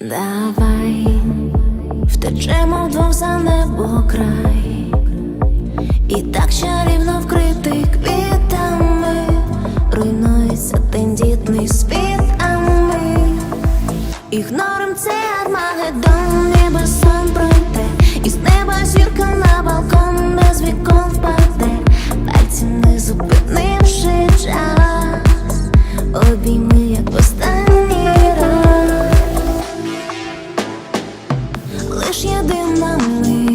Давай втечемо вдвох за небо край, і так чарівно вкритий квітами, руйнується тендітний світ, а ми ігнорим цей армагеддон, ніби сон пройде, і з неба зірка на балкон, без вікон впаде, пальці не зупинивши час, обійми лиш єдина ми.